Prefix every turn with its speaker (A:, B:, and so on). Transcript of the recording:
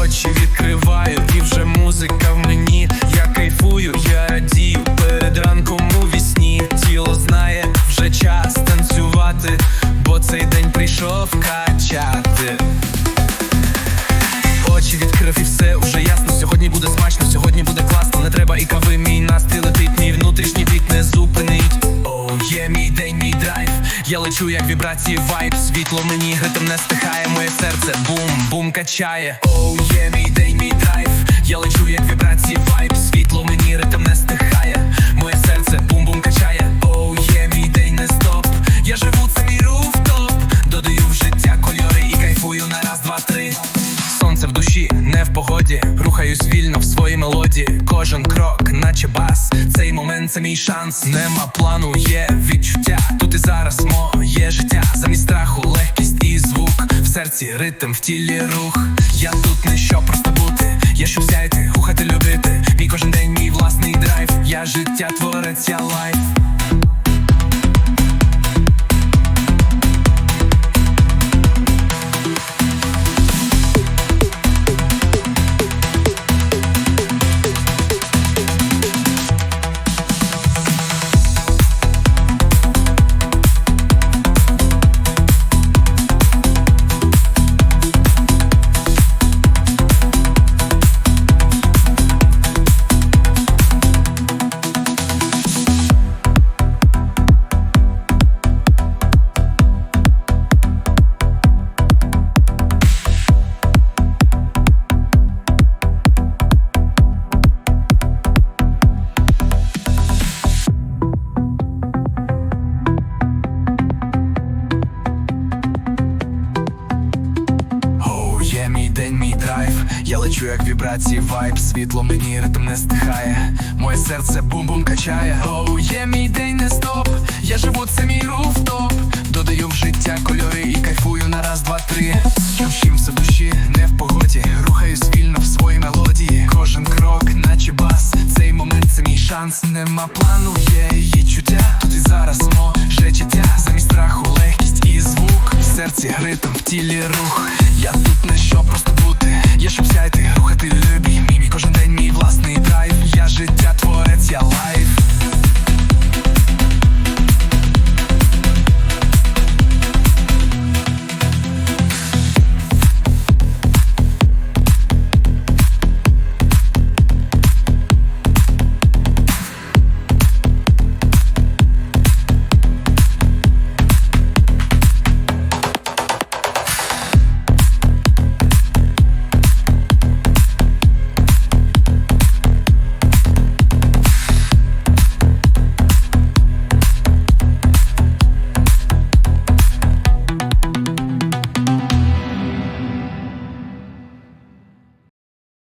A: очі відкриваю, і вже музика в мені. Я кайфую, я радію перед ранком у вісні. Тіло знає, вже час танцювати, бо цей день прийшов качати. Очі відкрив і все вже ясно. Я лечу, як вібрації вайб. Світло мені ритм не стихає, моє серце бум, бум качає. Оу, є мій день, мій драйв. Я лечу, як вібрації вайб. Світло мені ритм не стихає. Моє серце бум, бум качає. Оу, є мій день, не стоп. Я живу, це мій руфтоп. Додаю в життя кольори і кайфую на раз, два, три. Сонце в душі, не в погоді. Рухаюсь вільно в своїй мелодії. Кожен крок, наче бас. Це мій шанс. Нема плану, є відчуття. Тут і зараз моє життя. Замість страху, легкість і звук. В серці ритм, в тілі рух. Я тут не що просто бути. Я щоб сяйти, кухати любити. Мій кожен день, мій власний драйв. Я життя творець, я лайф. Я лечу, як вібрації, вайб, світло мені ритм не стихає. Моє серце бум-бум качає. Оу, є мій день, не стоп. Я живу, це мій руфтоп. Додаю в життя кольори і кайфую на раз, два, три. В душі, не в погоді. Рухаюсь вільно в своїй мелодії. Кожен крок, наче бас. Цей момент це мій шанс. Нема плану, є її чуття. Тут і зараз може життя. Замість страху, легкість і звук. В серці ритм, в тілі рух. Ешь, вся ты, ух ты, люби, мимико